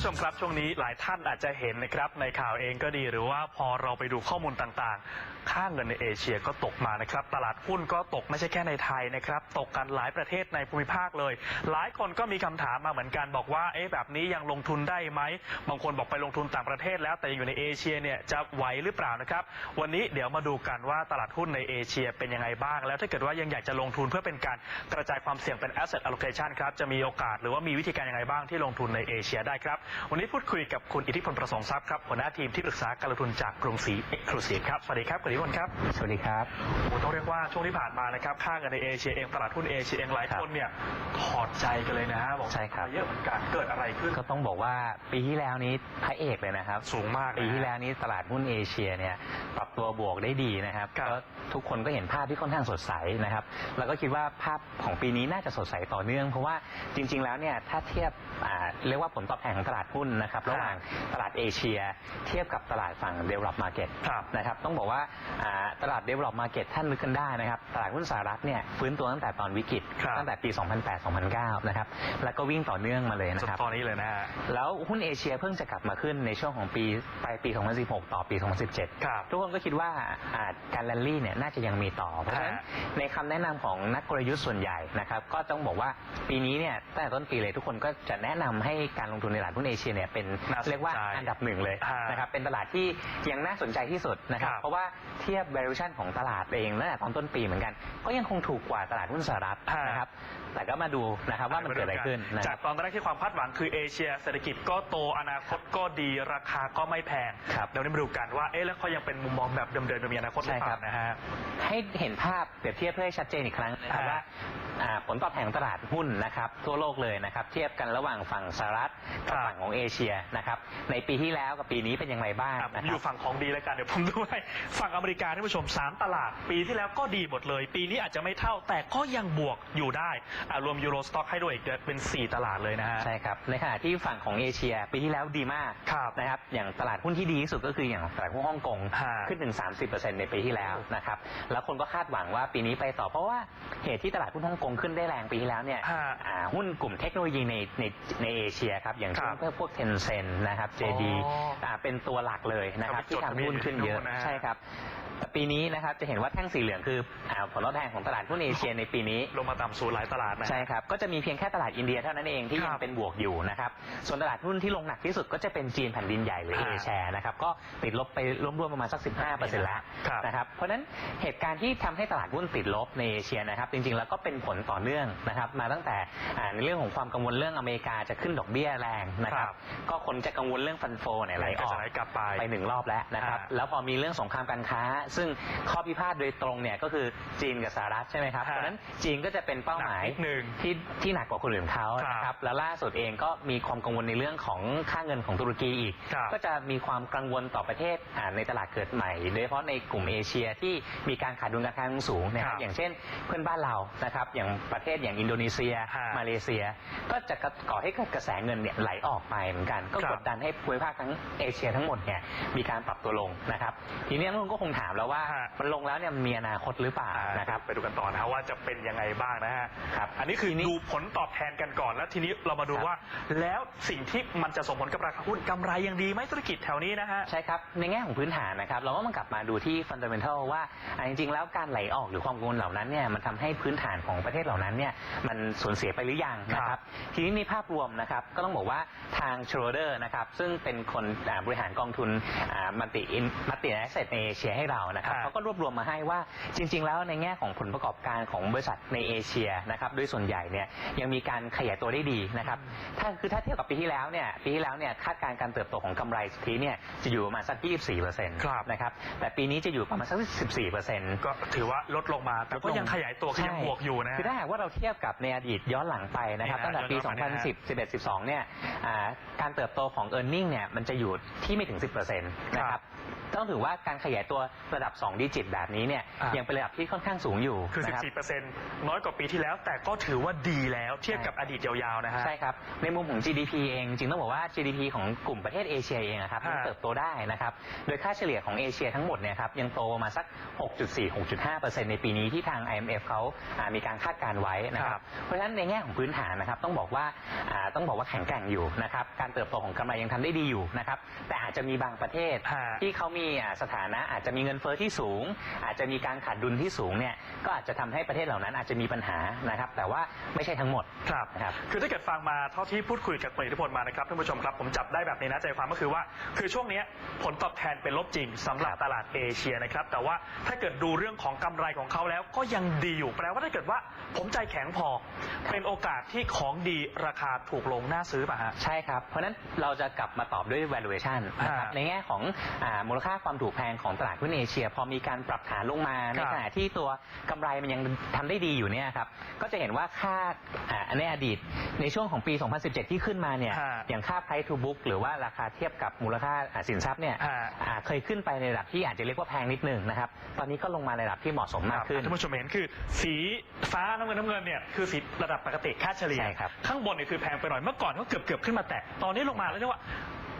ผู้ชมครับช่วงนี้หลายท่านอาจจะเห็นนะครับในข่าวเองก็ดีหรือว่าพอเราไปดูข้อมูลต่างๆ ค่าเงินในเอเชียก็ตกมานะครับ ตลาดหุ้นก็ตกไม่ใช่แค่ในไทยนะครับ ตกกันหลายประเทศในภูมิภาคเลย หลายคนก็มีคำถามมาเหมือนกันบอกว่าเอ๊ะแบบนี้ยังลงทุนได้ไหมบางคนบอกไปลงทุนต่างประเทศแล้วแต่อยู่ในเอเชียเนี่ยจะไหวหรือเปล่านะครับ วันนี้เดี๋ยวมาดูกันว่าตลาดหุ้นในเอเชียเป็นยังไงบ้าง แล้วถ้าเกิดว่ายังอยากจะลงทุนเพื่อเป็นการกระจายความเสี่ยงเป็น asset allocation ครับจะมีโอกาสหรือว่ามีวิธีการยังไงบ้างที่ลงทุนในเอเชียได้ครับวันนี้พูดคุยกับคุณอิทธิพลประสงค์ทรัพย์ครับหัวหน้าทีมที่ปรึกษาการลงทุนจากกรุงศรีเอกคลูซีฟครับ สวัสดีครับคุณอิทธิพลครับ สวัสดีครับโอ้ต้องเรียกว่าช่วงที่ผ่านมานะครับค่าเงินในเอเชียเองตลาดหุ้นเอเชียเองหลายครับคนเนี่ยถอดใจกันเลยนะฮะบอกใช่ครับ เยอะเหมือนกันเกิดอะไรขึ้น ก็ต้องบอกว่าปีที่แล้วนี้พระเอกเลยนะครับ สูงมากนะปีที่แล้วนี้ตลาดหุ้นเอเชียเนี่ยปรับตัวบวกได้ดีนะครับครับ ก็ทุกคนก็เห็นภาพที่ค่อนข้างสดใสนะครับแล้วก็คิดว่าภาพของปีนี้น่าจะสดใสต่อเนื่อง เพราะว่าจริง ๆ แล้วเนี่ยถ้าเทียบอ่าเรียกว่าผลตอบแทนของตลาดหุ้นนะครับระหว่างตลาดเอเชีย เทียบกับตลาดฝั่ง develop market ครับนะครับต้องบอกว่าอ่าตลาด develop market ท่านนึกกันได้นะครับตลาดหุ้นสหรัฐเนี่ยฟื้นตัวตั้งแต่ตอนวิกฤตครับ ตั้งแต่ปี 2008-2009 นะครับแล้วก็วิ่งต่อเนื่องมาเลยจนะนครับ ตอนนี้เลยนะฮะ แล้วหุ้นเอเชียเพิ่งจะกลับมาขึ้นในช่วงของปีปลายปี 2016 ต่อปี 2017 ครับทุกคนก็คิดว่าอ่าการแรลลี่เนี่ยน่าจะยังมีต่อ เพราะฉะนั้นฮะในคำแนะนำของนักกลยุทธ์ส่วนใหญ่นะครับ ก็ต้องบอกว่าปีนี้เนี่ยตั้งแต่ต้นปีเลยทุกคนก็จะแนะนำให้การลงทุนในตลาดหุ้นเอเชียเนี่ยเป็นน่าสนใจเรียกว่าอันดับหนึ่งเลยฮะนะครับเป็นตลาดที่ยังน่าสนใจที่สุดนะครับครับเพราะว่าเทียบ valuation ของตลาดเองตั้งแต่ตอนต้นปีเหมือนกัน ก็ยังคงถูกกว่าตลาดหุ้นสหรัฐฮะ นะครับแต่ก็มาดูนะครับว่ามันเกิดอะไรขึ้นนะคจารักบตอนแรกที่ความคาดหวังคือเอเชีย เศรษฐกิจก็โตอนาคตก็ดีราคาก็ไม่แพงครับ เดี๋ยวนี้มาดูกันว่าเอ๊ะแล้วเขายังเป็นมุมมองแบบเดิมๆแบบมีอนาคตหรือเปใช่ครัล่าบนะฮะ ให้เห็นภาพเปรียบเทียบเพื่อให้ชัดเจนอีกครั้งนะครับฮะว่า อ่าผลตอบแทนของตลาดหุ้นนะครับทั่วโลกเลยนะครับเทียบกันระหว่างฝั่งสหรัฐกับครับฝั่งของเอเชียนะครับในปีที่แล้วกับปีนี้เป็นอย่างไรบ้างอะผมนะคอรัยู่บฝั่งของดีแล้วกันเดี๋ยวผมดูให้ฝั่งอเมริกาท่านผู้ชมสามตลาด ปีที่แล้วก็ดีหมดเลย ปีนี้อาจจะไม่เท่าแต่ก็ยังบวกอยู่ได้อะรวมยูโรสต็อกให้ด้วยอีกเป็น 4 ตลาดเลยนะฮะ ใช่ครับในขณะที่ฝั่งของเอเชีย ปีที่แล้วดีมากครับนะครับอย่างตลาดหุ้นที่ดีที่สุดก็คืออย่างตลาดหุ้นฮ่องกงฮะขึ้นถึง 30%ในปีที่แล้วนะครับแล้วคนก็คาดหวังว่าปีนี้ไปต่อเพราะว่าเหตุที่ตลาดหุ้นฮ่องกงขึ้นได้แรงปีที่แล้วเนี่ยฮะอ่าหุ้นกลุ่มเทคโนโลยีในในในเอเชียครับอย่างเช่คนรับพวกเทนเซ็นนะครับ JD อ๋ออ่าเป็นตัวหลักเลยนะครับเอาไปที่จดทำหุ้นขึ้นเยอะทะเบียนอยู่ที่โน่นนะฮะ ใช่ครับแต่ ปีนี้นะครับจะเห็นว่าแท่งสีเหลืองคืออ่าผลตอบแทนของตลาดหุ้นเอเชียในปีนี้ ลงมาต่ำสูงหลายตลาดนะ ใช่ครับก็จะมีเพียงแค่ตลาดอินเดียเท่านั้นเองที่ครัยับงเป็นบวกอยู่นะครับส่วนตลาดหุ้นที่ลงหนักที่สุดก็จะเป็นจีนแผ่นดินใหญ่หรือฮะเอแชร์นะครับก็ติดลบไปร่วมๆประมาณสัก 15%แล้วครับนะครับเพราะฉะนั้นเหตุการณ์ที่ทำให้ตลาดหุ้นติดลบในเอเชียนะครับจริงๆแล้วก็เป็นผลต่อเนื่องนะครับมาตั้งแต่อ่าในเรื่องของความกังวลเรื่องอเมริกาจะขึ้นดอกเบี้ยแรงนะครับครับ ก็คนจะกังวลเรื่องฟันโฟเนี่ยไหลอก็อก จะไหลกลับไป ไปหนึ่งรอบแล้วนะครับฮะแล้วพอมีเรื่องสงครามการค้าซึ่งข้อพิพาทโดยตรงเนี่ยก็คือจีนกับสหรัฐใช่ไหมครับฮะเพราะฉะนั้นจีนก็จะเป็นเป้าหมายหนักนิดนึงที่ที่หนักกว่าคนอื่นเขานะคครัรับบแล้วล่าสุดเองก็มีความกังวลในเรื่องของค่าเงินของตุรกีอีก ครับก็จะมีความกังวลต่อประเทศอ่าในตลาดเกิดใหม่โดยเฉพาะในกลุ่มเอเชียที่มีการขาดดุลการค้าสูงนะคครัรับบอย่างเช่นเพื่อนบ้านเรานะครับอย่างประเทศอย่างอินโดนีเซีย ฮะมาเลเซีย ก็จะก่อให้เกิดกระแสเงินเนี่ยไหลออกไปเหมือนกันก็ครับ กดดันให้ภูมิภาคทั้งเอเชียทั้งหมดเนี่ยมีการปรับตัวลงนะครับทีนี้นักลงทุนก็คงถามแล้วว่าฮะ มันลงแล้วเนี่ยมันมีอนาคตหรือเปล่าอ่านะครับ ไปดูกันต่อนะฮะว่าจะเป็นยังไงบ้างนะฮะครับอันนี้คือทีนี้ดูผลตอบแทนกันก่อนแล้วทีนี้เรามาดูครับ ว่า แล้วสิ่งที่มันจะส่งผลกับราคาหุ้นกำไรยังดีไหมธุรกิจแถวนี้นะฮะ ใช่ครับ ในแง่ของพื้นฐานนะครับ เราก็มากลับมาดูที่ฟันเดเมนทัลว่าอ่าจริงๆ แล้วการไหลออกหรือความกังวลเหล่านั้นเนี่ยมันทำให้พื้นฐานของประเทศเหล่านั้นเนี่ยมันสูญเสียไปหรือยังนะคครัรับบ ทีนี้ในภาพรวมนะครับก็ต้องบอกว่าทางชโรเดอร์นะครับซึ่งเป็นคนอ่าบริหารกองทุนมัลติมัลติแอสเซทในเอเชียให้เรานะครับครับเขาก็รวบรวมมาให้ว่าจริง ๆ แล้วในแง่ของผลประกอบการของบริษัทในเอเชียนะครับโดยส่วนใหญ่เนี่ยยังมีการขยายตัวได้ดีนะครับถ้าคือถ้าเทียบกับปีที่แล้วเนี่ยปีที่แล้วเนี่ยคาดการณ์การเติบโตของกำไรสุทธิเนี่ยจะอยู่ประมาณสัก 24เปอร์เซ็นต์ครับนะครับแต่ปีนี้จะอยู่ประมาณสัก 14เปอร์เซ็นต์ก็ถือว่าลดลงมา แต่ลดลก็งยังขยายตัวก็ยังบวกอยู่นะฮะคือถ้าหากว่าเราเทียบกับในอดีตย้อนหลังไปนะครับนี่นะตั้งแต่ปี ย้อนหลังไปนะฮะ2010 11 12 เนี่ยอ่าการเติบโตของ e a r n i n g เนี่ยมันจะอยู่ที่ไม่ถึง 10%นะครับ ต้องถือว่าการขยายตัวระดับ 2 ดิจิตแบบนี้เนี่ยอะ ยังเป็นระดับที่ค่อนข้างสูงอยู่คือ นะครับ 14%น้อยกว่าปีที่แล้ว แต่ก็ถือว่าดีแล้วเทียบกับอดีตยาวๆนะฮะ ใช่ครับ ในมุมของ GDP เองจริงต้องบอกว่า GDP ของกลุ่มประเทศเอเชียเองอะครับฮะยังเติบโตได้นะครับ โดยค่าเฉลี่ยของเอเชียทั้งหมดเนี่ยครับยังโตมาสัก 6.4-6.5%ในปีนี้ที่ทาง IMF เขาอ่ามีการคาดการณ์ไว้นะคครัรับบ เพราะฉะนั้นในแง่ของพื้นฐานนะครับต้องบอกว่าอ่าต้องบอกว่าแข็งแกร่งอยู่นะครับการเติบโตของกำไรยังทำได้ดีอยู่นะครับแต่อาจจะมีบางประเทศฮะ ที่เขามีอ่าสถานะอาจจะมีเงินเฟ้อที่สูง อาจจะมีการขาดดุลที่สูงเนี่ยก็อาจจะทำให้ประเทศเหล่านั้นอาจจะมีปัญหานะครับ แต่ว่าไม่ใช่ทั้งหมดครับ นะครับ คือถ้าเกิดฟังมาเท่าที่พูดคุยกับคุณอิทธิพลมานะครับท่านผู้ชมครับผมจับได้แบบนี้นะใจความก็คือว่า คือช่วงเนี้ยผลตอบแทนเป็นลบจริงสำหรับครับ ตลาดเอเชียนะครับ แต่ว่าถ้าเกิดดูเรื่องของกำไรของเขาแล้วก็ยังดีอยู่แปลว่าถ้าเกิดว่าผมใจแข็งพอ เป็นโอกาสที่ของดีราคาถูกลงน่าซื้อป่ะฮะ ใช่ครับ เพราะฉะนั้นเราจะกลับมาตอบด้วย valuation นะครับฮะในแง่ของอามูลค่าความถูกแพงของตลาดหุ้นเอเชีย พอมีการปรับฐานลงมาในขณะที่ตัวกำไรมันยังทำได้ดีอยู่เนี่ยครับก็จะเห็นว่าค่าอ่าในอดีตในช่วงของปี 2017 ที่ขึ้นมาเนี่ยฮะอย่างค่า price to book หรือว่าราคาเทียบกับมูลค่าอ่าสินทรัพย์เนี่ยฮะอ่าเคยขึ้นไปในระดับที่อาจจะเรียกว่าแพงนิดหนึงนะครับตอนนี้ก็ลงมาในระดับที่เหมาะสมมากขึ้นท่านผู้ชมเห็นคือ สีฟ้าน้ำเงินน้ำเงินเนี่ยคือสีระดับปกติค่าเฉลี่ยใช่ครับข้างบนเนี่ยคือแพงไปหน่อยเมื่อก่อนก็เกือบเกือบๆขึ้นมาแตะตอนนี้ลงมาแล้วเรียกว่า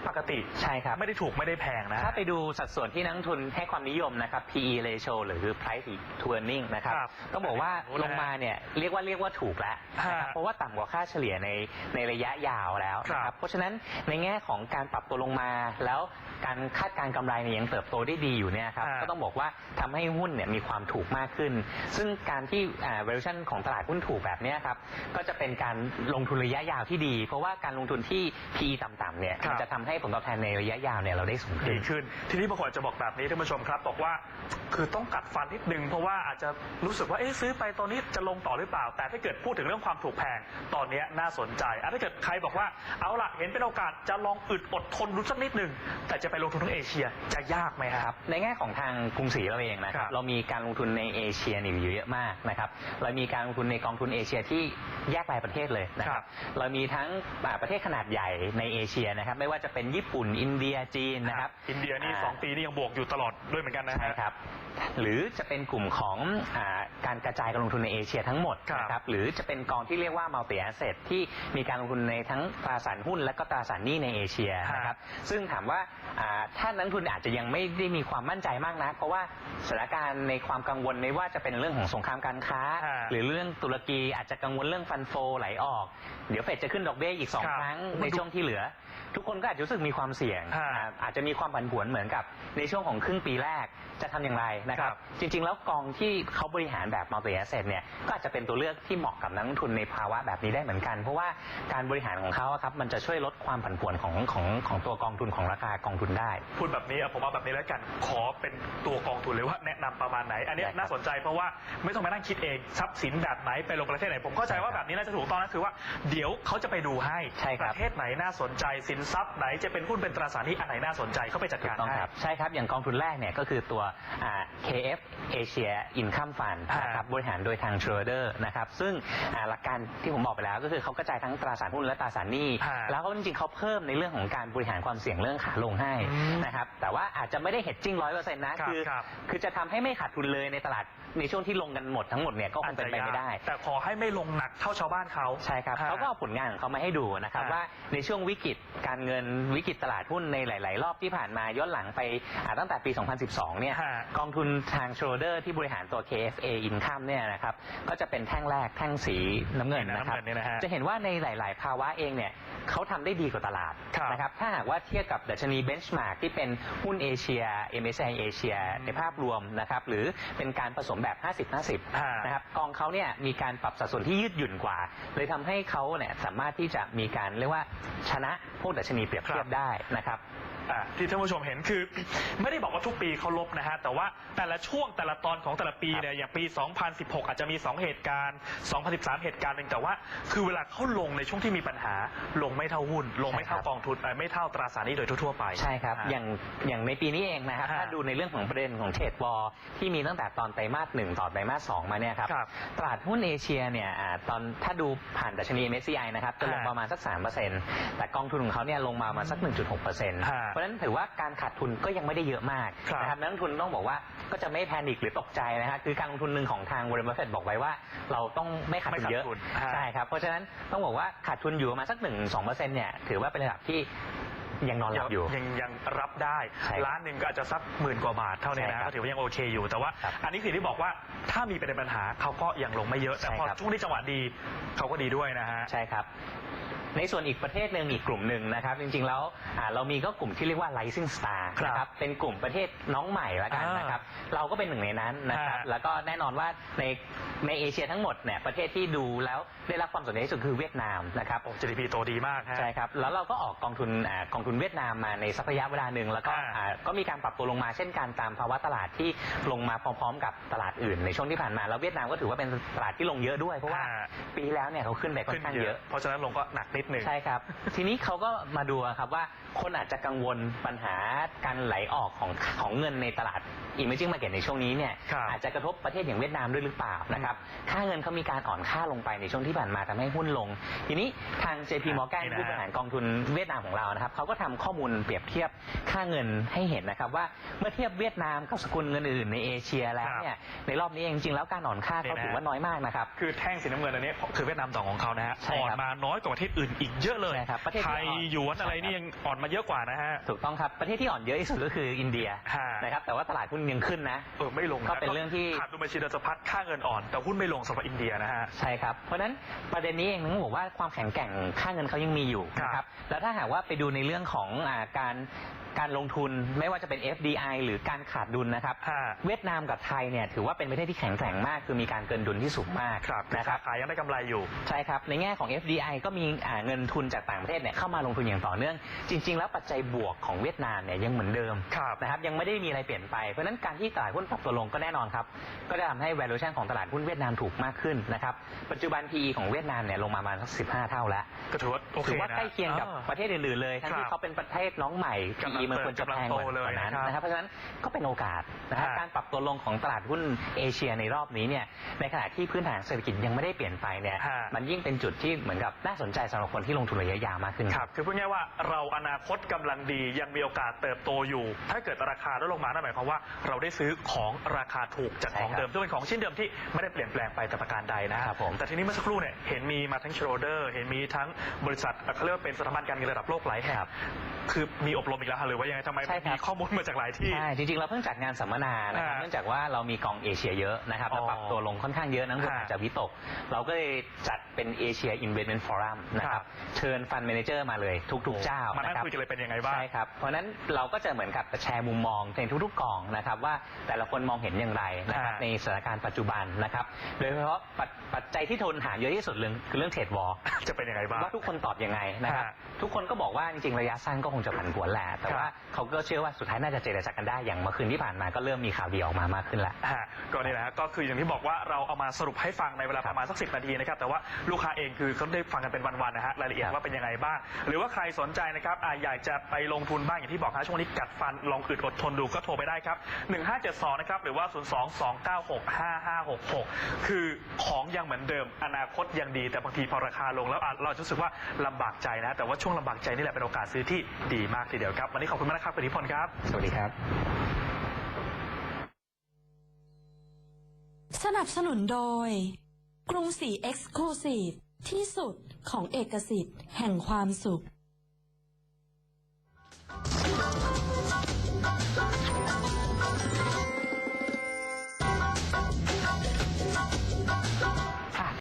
ปกติใช่ครับ ไม่ได้ถูกไม่ได้แพงนะ ถ้าไปดูสัดส่วนที่นักลงทุนให้ความนิยมนะครับ PE ratio หรือ price to earning นะครับครับต้องบอกว่ารู้แล้วลงมาเนี่ยเรียกว่าเรียกว่าถูกแล้วนะครับฮะเพราะว่าต่ำกว่าค่าเฉลี่ยในในระยะยาวแล้วนะคครัรับบ เพราะฉะนั้นในแง่ของการปรับตัวลงมาแล้วการคาดการณ์กำไรเนี่ยยังเติบโตได้ดีอยู่เนี่ยครับฮะ ก็ต้องบอกว่าทำให้หุ้นเนี่ยมีความถูกมากขึ้น ซึ่งการที่อ่า valuation ของตลาดหุ้นถูกแบบเนี้ยครับก็จะเป็นการลงทุนระยะยาวที่ดี เพราะว่าการลงทุนที่ PE ต่ำๆเนี่ยครับ มันจะทำให้ผลตอบแทนในระยะยาวเนี่ยเราได้สูงขึ้ดีน ขึ้น ทีนี้บางคนอาจจะบอกแบบนี้ท่านผู้ชมครับ บอกว่า คือต้องกัดฟันนิดนึง เพราะว่าอาจจะรู้สึกว่า เอ๊ะซื้อไปตอนนี้จะลงต่อหรือเปล่า แต่ถ้าเกิดพูดถึงเรื่องความถูกแพง ตอนนี้น่าสนใจอะถ้าเกิดใครบอกว่า เอาล่ะ เห็นเป็นโอกาสจะลองอึดอดทนดูสักนิดหนึ่งแต่จะไปลงทุนทั้งเอเชียจะยากไหมคครัรับบในแง่ของทางกรุงศรีเราเองนะคครัรับบเรามีการลงทุนในเอเชียนี่อยู่เยอะมากนะครับเรามีการลงทุนในกองทุนเอเชียที่แยกรายประเทศเลยนะคครัรับบเรามีทั้งอ่าประเทศขนาดใหญ่ในเอเชียนะครับไม่ว่าจะเป็นญี่ปุ่นอินเดียจีนนะครับอินเดียนี่อ่า สองปีนี่ยังบวกอยู่ตลอดด้วยเหมือนกันนะฮะ ใช่ครับ หรือจะเป็นกลุ่มของอาการกระจายการลงทุนในเอเชียทั้งหมดครับนะครับ หรือจะเป็นกองที่เรียกว่า multi asset ที่มีการลงทุนในทั้งตราสารหุ้นและก็ตราสารหนี้ในเอเชียนะครับ ซึ่งถามว่าอ่าถ้านักลงทุนอาจจะยังไม่ได้มีความมั่นใจมากนะเพราะว่าสถานการณ์ในความกังวลไม่ว่าจะเป็นเรื่องของสงครามการค้า ฮะหรือเรื่องตุรกีอาจจะกังวลเรื่องฟันโฟไหลออก เดี๋ยวเฟดจะขึ้นดอกเบี้ยอีกสองครับครั้งมัในนดูช่วงที่เหลือ ทุกคนก็อาจจะรู้สึกมีความเสี่ยงฮะอ่าอาจจะมีความผันผวนเหมือนกับในช่วงของครึ่งปีแรกจะทำอย่างไรนะครัครับ บ จริง ๆ แล้วกองที่เขาบริหารแบบ multi asset เนี่ยก็อาจจะเป็นตัวเลือกที่เหมาะกับนักลงทุนในภาวะแบบนี้ได้เหมือนกัน เพราะว่าการบริหารของเขาอะครับมันจะช่วยลดความผันผวนของของของตัวกองทุนของราคากองทุนได้ พูดแบบนี้เอาผมเอาแบบนี้แล้วกันขอเป็นตัวกองทุนเลยว่าแนะนำประมาณไหน อันนี้ได้ครับน่าสนใจเพราะว่าไม่ต้องมานั่งคิดเองทรัพย์สินแบบไหนไปลงประเทศไหน ผมเข้าใจว่าใช่ครับแบบนี้น่าจะถูกต้องนะคือว่าเดี๋ยวเขาจะไปดูให้ใช่คปรับระเทศไหนน่าสนใจสินทรัพย์ไหนจะเป็นหุ้นเป็นตราสารหนี้อันไหนน่าสนใจเขาไปจัดถูการกต้องให้ครับใช่ครับ อย่างกองทุนแรกเนี่ยก็คือตัวอ่า KF Asia Income Fund ฮะนะครับบริหารโดยทาง Schroder นะครับซึ่งอ่าหลักการที่ผมบอกไปแล้วก็คือเขากระจายทั้งตราสารหุ้นและตราสารหนี้ฮะแล้วก็จริงๆเขาเพิ่มในเรื่องของการบริหารความเสี่ยงเรื่องขาลงให้อืมนะครับแต่ว่าอาจจะไม่ได้เห็ดจิ้งร้อยเปอร์เซ็นต์นะครับคือ ครับคือจะทำให้ไม่ขาดทุนเลยในตลาด ในช่วงที่ลงกันหมดทั้งหมดเนี่ยก็คงเป็นไปไม่ได้ แต่ขอให้ไม่ลงหนักเท่าชาวบ้านเขา ใช่ครับฮะเขาก็เอาผลงานของเขามาให้ดูนะครับฮะว่าในช่วงวิกฤตการเงินวิกฤตตลาดหุ้นในหลาย ๆ รอบที่ผ่านมาย้อนหลังไปอ่าตั้งแต่ปี 2012 เนี่ยฮะกองทุนทาง Schroder ที่บริหารตัว KFA Income เนี่ยนะครับก็จะเป็นแท่งแรกแท่งสีน้ำเงินนะครับน้ำเงินเนี่ยนะฮะจะเห็นว่าในหลาย ๆ ภาวะเองเนี่ยเขาทำได้ดีกว่าตลาดครับนะครับถ้าหากว่าเทียบกับดัชนีเบนช์มาร์กที่เป็นหุ้นเอเชีย MSCI เอเชียในภาพรวมนะครับหรือเป็นการผสมแบบ 50-50ฮะนะครับกองเขาเนี่ยมีการปรับสัดส่วนที่ยืดหยุ่นกว่า เลยทำให้เขาเนี่ยสามารถที่จะมีการเรียกว่าชนะพวกดัชนีเปรียบเทียบได้นะครับ อะที่ท่านผู้ชมเห็นคือ ไม่ได้บอกว่าทุกปีเขาลบนะฮะ แต่ว่าแต่ละช่วงแต่ละตอนของแต่ละปีครับเนี่ยอย่างปี 2016 อาจจะมี 2 เหตุการณ์ 2013 เหตุการณ์หนึ่งแต่ว่า คือเวลาเขาลงในช่วงที่มีปัญหาลงไม่เท่าหุ้น ลงไม่เท่ากองทุนเอ่อไม่เท่าตราสารหนี้โดยทั่วๆไป ใช่ครับอะอย่างอย่างในปีนี้เองนะครับฮะถ้าดูในเรื่องของประเด็นของเทรดวอลที่มีตั้งแต่ตอนไตรมาสหนึ่งต่อไตรมาสสองมาเนี่ยครับครับตลาดหุ้นเอเชียเนี่ยอ่าตอนถ้าดูผ่านดัชนี MSCI นะครับจะลงฮะประมาณสัก3%แต่กองทุนของเขาเนี่ยลงมาประมาณสัก 1.6%เพราะฉะะฉะนั้นถือว่าการขาดทุนก็ยังไม่ได้เยอะมากครับนะครับนักลงทุนต้องบอกว่าก็จะไม่แพนิคหรือตกใจนะฮะคือการลงทุนหนึ่งของทางวอร์เรนบัฟเฟตบอกไว้ว่า เราต้องไม่ขาดทุนเยอะไม่ขาดทุนฮะ ใช่ครับเพราะฉะนั้นต้องบอกว่าขาดทุนอยู่ประมาณสักหนึ่งสองเปอร์เซ็นต์เนี่ยถือว่าเป็นระดับที่ยังนอนหลับอยู่ ยังยังรับได้ ใช่ครับล้านหนึ่งก็อาจจะสักหมื่นกว่าบาทเท่านี้ใช่นะ ครับก็ถือว่ายังโอเคอยู่ แต่ว่า ครับอันนี้คือที่บอกว่าถ้ามีประเด็นปัญหาเขาก็ยังลงไม่เยอะ แต่ใช่พอครับ ช่วงที่จังหวะดีเขาก็ดีด้วยนะฮะ ใช่ครับในส่วนอีกประเทศหนึ่งอีกกลุ่มหนึ่งนะครับ จริงๆแล้วอ่าเรามีก็กลุ่มที่เรียกว่า Rising Star ครับนะครับเป็นกลุ่มประเทศน้องใหม่ละกันอ่านนะครับ เราก็เป็นหนึ่งในนั้นนะครับ ฮะแล้วก็แน่นอนว่าในในเอเชียทั้งหมดเนี่ยประเทศที่ดูแล้วได้รับความสนใจที่สุดคือเวียดนามนะครับ โอ้ GDP โตดีมากฮะ ใช่ครับ แล้วเราก็ออกกองทุนอ่ากองทุนเวียดนามมาในสักระยะเวลาหนึ่งแล้วก็อ่าอ่าก็มีการปรับตัวลงมาเช่นกันตามภาวะตลาดที่ลงมาพร้อมๆ กับตลาดอื่น ในช่วงที่ผ่านมาแล้วเวียดนามก็ถือว่าเป็นตลาดที่ลงเยอะด้วยเพราะว่าอ่า ปีที่แล้วเนี่ยเขาขึ้นไปค่อขึ้นนข้างเยเยอะอะ เพราะฉะนั้นลงก็หนักนิดหนึ่ง ใช่ครับ ทีนี้เขาก็มาดูครับว่าคนอาจจะกังวลปัญหาการไหลออกของของเงินในตลาด emerging market ในช่วงนี้เนี่ยครับอาจจะกระทบประเทศอย่างเวียดนามด้วยหรือเปล่านะครับค่าเงินเขามีการอ่อนค่าลงไปในช่วงที่ผ่านมาทำให้หุ้นลง ทีนี้ทาง JP Morgan นี่นะ ผู้บริหารกองทุนเวียดนามของเรานะครับเขาก็ทำข้อมูลเปรียบเทียบค่าเงินให้เห็นนะครับว่าเมื่อเทียบเวียดนามกับสกุลเงินอื่นในเอเชียแล้วเนี่ยในรอบนี้เองจริงๆแล้วการอ่อนค่าเขาถือว่าน้อยมากนะครับ คือแท่งสีน้ำเงินอันนี้คือเวียดนามดองของเขานะฮะใช่อ่อนครับ มาน้อยกว่าประเทศอื่นอีกเยอะเลยใช่ครับประเทศที่ไทยอ่อนหยวนอะไรใช่ครับนี่ยังอ่อนมาเยอะกว่านะฮะ ถูกต้องครับ ประเทศที่อ่อนเยอะที่สุดก็คืออินเดียฮะ นะครับแต่ว่าตลาดหุ้นยังขึ้นนะ เออไม่ลงะก็เป็นเรื่องที่ ขาดดุลบัญชีเดินสะพัดค่าเงินอ่อน แต่หุ้นไม่ลงสำหรับอินเดียนะฮะ ใช่ครับ เพราะฉะนั้นประเด็นนี้เองต้องบอกว่าความแข็งแกร่งค่าเงินเขายังมีอยู่ครับนะครับแล้วถ้าหากว่าไปดูในเรื่องของอาการการลงทุนไม่ว่าจะเป็น FDI หรือการขาดดุลนะครับ ฮะเวียดนามกับไทยเนี่ยถือว่าเป็นประเทศที่แข็งแกร่งมาก คือมีการเกินดุลที่สูงมากครับนะคค้ารับ ขายยังได้กำไรอยู่ ใช่ครับ ในแง่ของ FDI ก็มีอ่าเงินทุนจากต่างประเทศเนี่ยเข้ามาลงทุนอย่างต่อเนื่อง จริง ๆ แล้วปัจจัยบวกของเวียดนามเนี่ยยังเหมือนเดิมครับนะครับยังไม่ได้มีอะไรเปลี่ยนไปเพราะฉะนั้นการที่ตลาดหุ้นปรับตัวลงก็แน่นอนครับก็จะทำให้ valuation ของตลาดหุ้นเวียดนามถูกมากขึ้นนะครับปัจจุบัน PE ของเวียดนามเนี่ยลงมาประมาณสัก15เท่าแล้วก็ถือว่าโอเคถือว่านะใกล้เคียงกับอ่าประเทศอื่นๆเลยทั้งครัที่บเขาเป็นประเทศน้องใหม่กำลัง PE มันควรจะแพงกว่าเติบโตเลยนั้นนะครับนะครับเพราะฉะนั้นก็เป็นโอกาสนะครับฮะการปรับตัวลงของตลาดหุ้นเอเชียในรอบนี้เนี่ยในขณะที่พื้นฐานเศรษฐกิจยังไม่ได้เปลี่ยนไปเนี่ยฮะมันยิ่งเป็นจุดที่เหมือนกับน่าสนใจสำหรับคนที่ลงทุนระยะยาวมากขึ้น ครับ คือพูดง่ายๆว่าเราอนาคตกำลังดียังมีโอกาสเติบโตอยู่ ถ้าเกิดราคาลดลงมานั่นหมายความว่าเราได้ซื้อของราคาถูกจากของใช่ครับเดิมซึ่งเป็นของชิ้นเดิมที่ไม่ได้เปลี่ยนแปลงไปแต่ประการใดนะครับผม แต่ทีนี้เมื่อสักครู่เนี่ยเห็นมีมาทั้งโชเดอร์เห็นมีทั้งบริษัทเขาเรียกว่าเป็นสถาบันการเงินระดับโลกหลายแห่งคือมีอบรมอีกแล้วฮะหรือว่ายังไงทำไมใช่ครับ มีข้อมูลมาจากหลายที่ ใช่จริงๆ เราเพิ่งจัดงานสัมมนานะครับฮะเนื่องจากว่าเรามีกองเอเชียเยอะนะครับอ๋อแล้วปรับตัวลงค่อนข้างเยอะนักลงทุนฮะอาจจะวิตก เราก็เลยจัดเป็นเอเชียอินเวสเมนต์ฟอรัมนะคครัรับบเชิญฟันเมนเจอร์มาเลยทุกๆเจ้ามานั่งนะครับ คุยกันเลยเป็นยังไงบ้าง ใช่ครับ เพราะฉะนั้นเราก็จะเหมือนกับแชร์มุมมองในทุกๆกองนะครับว่าแต่ละคนมองเห็นอย่างไรนะครับฮะในสถานการณ์ปัจจุบันนะครับ โดยเฉพาะปัจปัจจัยที่ทนหาเยอะที่สุดเรื่องคือเรื่องเทรดวอล จะเป็นยังไงบ้าง ว่าทุกคนตอบยังไงนะครับ ฮะทุกคนก็บอกว่าจริงๆระยะสั้นก็คงจะผันผวนแหละแต่ครับว่าเขาก็เชื่อว่าสุดท้ายน่าจะเจรจากันได้อย่างเมื่อคืนที่ผ่านมาก็เริ่มมีข่าวดีออกมามากขึ้นแล้วฮะก็นี่แหละฮะก็คืออย่างที่บอกว่าเราเอามาสรุปให้ฟังในเวลาครัปบระมาณสักสินาทีนะครับแต่ว่าลูกค้าเองคือเขาได้ฟังกันเป็นวันๆนะฮะรายละเอียดครับว่าเป็นยังไงบ้าง หรือว่าใครสนใจนะครับอ่าอยากจะไปลงทุนบ้างอย่างที่บอกฮะช่วงนี้กัดฟันลองอึดอดทนดูก็โทรไปได้ครับ 1572 นะครับหรือว่า 022965566 คือของยังเหมือนเดิมอนาคตยังดี แต่บางทีพอราคาลงแล้วอะเราจะรู้สึกว่าลำบากใจนะ แต่ว่าช่วงลำบากใจนี่แหละเป็นโอกาสซื้อที่ดีมากทีเดียวครับวันนี้ขอบคุณมากนะครับคุณนิพนธ์ครับ สวัสดีครับ สนับสนุนโดย กรุงศรีเอ็กซ์คลูซีฟ ที่สุดของเอกสิทธิ์แห่งความสุข